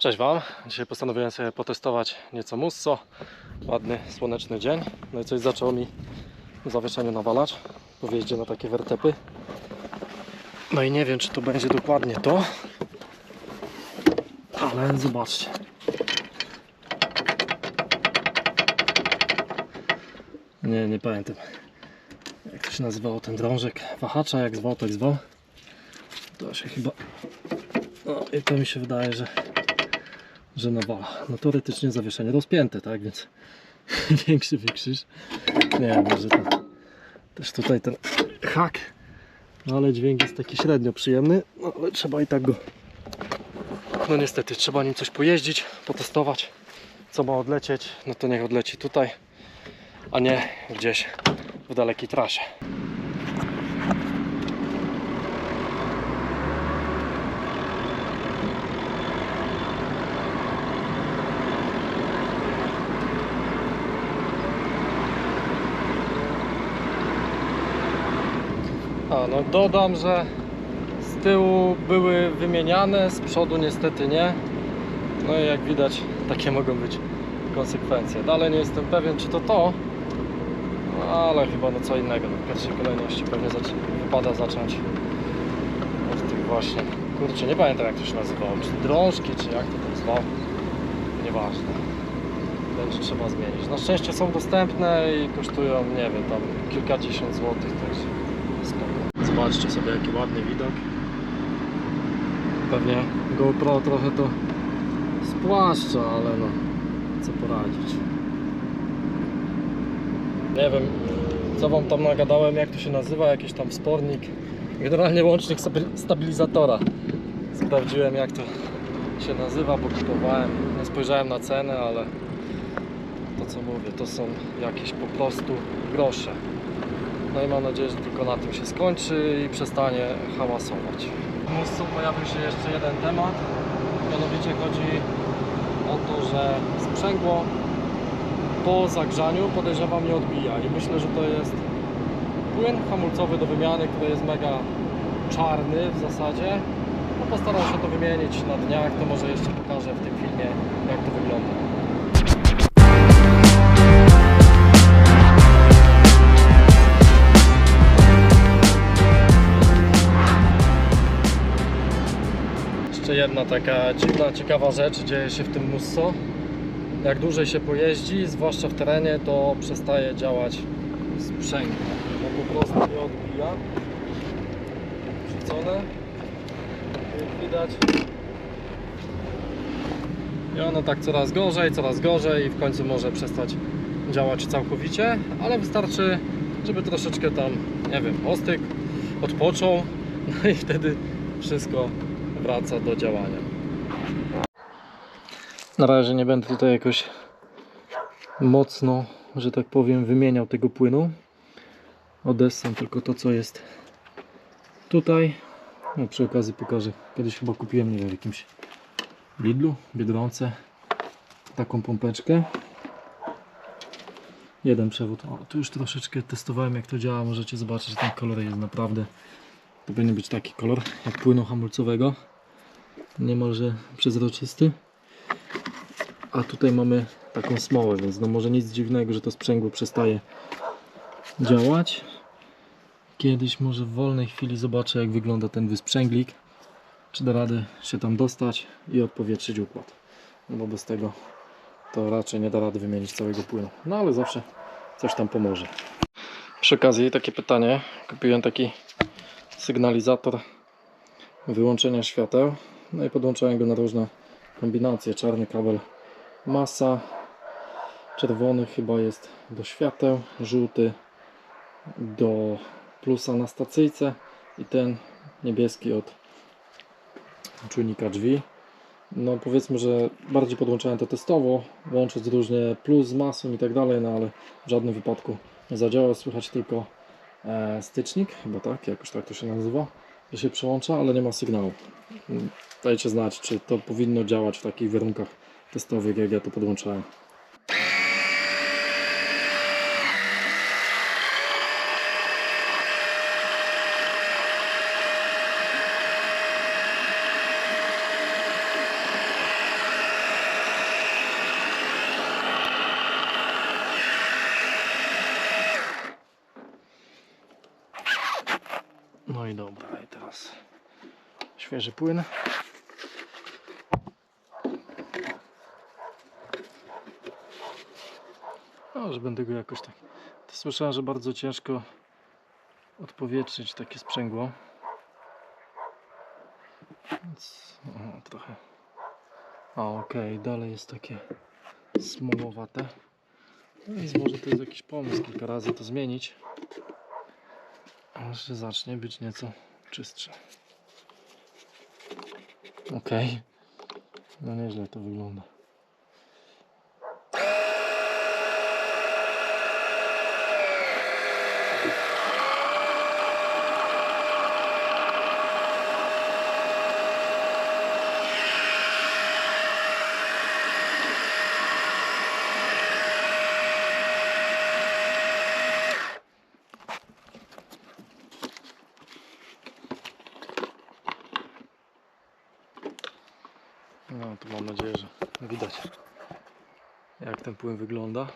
Cześć Wam. Dzisiaj postanowiłem sobie potestować nieco musso. Ładny, słoneczny dzień. No i coś zaczęło mi w zawieszeniu nawalać po wjeździe na takie wertepy. No i nie wiem, czy to będzie dokładnie to. Ale zobaczcie. Nie, nie pamiętam. Jak to się nazywało ten drążek wahacza, jak zwał, tak zwał. To się chyba... No i to mi się wydaje, że że nawala. No teoretycznie zawieszenie rozpięte, tak, więc większy wykrzyż. Nie wiem, może ten, też tutaj ten hak, no ale dźwięk jest taki średnio przyjemny, no ale trzeba i tak go, no niestety, trzeba nim coś pojeździć, potestować, co ma odlecieć, no to niech odleci tutaj, a nie gdzieś w dalekiej trasie. No dodam, że z tyłu były wymieniane, z przodu niestety nie. No i jak widać takie mogą być konsekwencje. Dalej nie jestem pewien czy to to, ale chyba no co innego. No, w pierwszej kolejności pewnie wypada zacząć od tych właśnie, kurczę nie pamiętam jak to się nazywało, czy drążki, czy jak to tam zwał, nieważne. Będzie trzeba zmienić. Na szczęście są dostępne i kosztują, nie wiem, tam kilkadziesiąt złotych, także. Zobaczcie sobie jaki ładny widok. Pewnie GoPro trochę to spłaszcza, ale no co poradzić. Nie wiem co wam tam nagadałem, jak to się nazywa, jakiś tam wspornik. Generalnie łącznik stabi- stabilizatora. Sprawdziłem jak to się nazywa, bo kupowałem. Nie spojrzałem na cenę, ale to co mówię, to są jakieś po prostu grosze. No i mam nadzieję, że tylko na tym się skończy i przestanie hałasować. W Muscu pojawił się jeszcze jeden temat. Mianowicie chodzi o to, że sprzęgło po zagrzaniu podejrzewam nie odbija i myślę, że to jest płyn hamulcowy do wymiany, który jest mega czarny w zasadzie. No postaram się to wymienić na dniach, to może jeszcze pokażę w tym filmie jak to wygląda. Jedna taka dziwna, ciekawa rzecz dzieje się w tym Musso. Jak dłużej się pojeździ, zwłaszcza w terenie, to przestaje działać sprzęgło. No po prostu nie odbija. Wrzucone. Jak widać. I ono tak coraz gorzej, coraz gorzej i w końcu może przestać działać całkowicie, ale wystarczy, żeby troszeczkę tam, nie wiem, ostygł, odpoczął, no i wtedy wszystko wraca do działania. Na razie nie będę tutaj jakoś mocno, że tak powiem, wymieniał tego płynu. Odessam tylko to, co jest tutaj. No, przy okazji pokażę. Kiedyś chyba kupiłem, nie wiem, w jakimś Lidlu, Biedronce taką pompeczkę. Jeden przewód. O, tu już troszeczkę testowałem jak to działa. Możecie zobaczyć, że ten kolor jest naprawdę to powinien być taki kolor jak płynu hamulcowego. Niemalże przezroczysty. A tutaj mamy taką smołę, więc no może nic dziwnego, że to sprzęgło przestaje działać. Kiedyś może w wolnej chwili zobaczę jak wygląda ten wysprzęglik. Czy da radę się tam dostać i odpowietrzyć układ. No bo bez tego to raczej nie da rady wymienić całego płynu. No ale zawsze coś tam pomoże. Przy okazji takie pytanie. Kupiłem taki sygnalizator wyłączenia świateł. No i podłączałem go na różne kombinacje. Czarny kabel masa, czerwony chyba jest do świateł, żółty do plusa na stacyjce i ten niebieski od czujnika drzwi. No powiedzmy, że bardziej podłączałem to testowo, łącząc różnie plus z masą i tak dalej, no ale w żadnym wypadku nie zadziała. Słychać tylko e, stycznik, chyba tak, jakoś tak to się nazywa, że się przełącza, ale nie ma sygnału. Dajcie znać, czy to powinno działać w takich warunkach testowych, jak ja to podłączałem. No i dobra, i teraz świeży płyn. No, że będę go jakoś tak. Słyszałem, że bardzo ciężko odpowietrzyć takie sprzęgło. Więc o, trochę. A okej, dalej jest takie smołowate. No więc może to jest jakiś pomysł kilka razy to zmienić. Aż zacznie być nieco czystsze. Okej. No nieźle to wygląda. No to mam nadzieję, że widać jak ten płyn wygląda.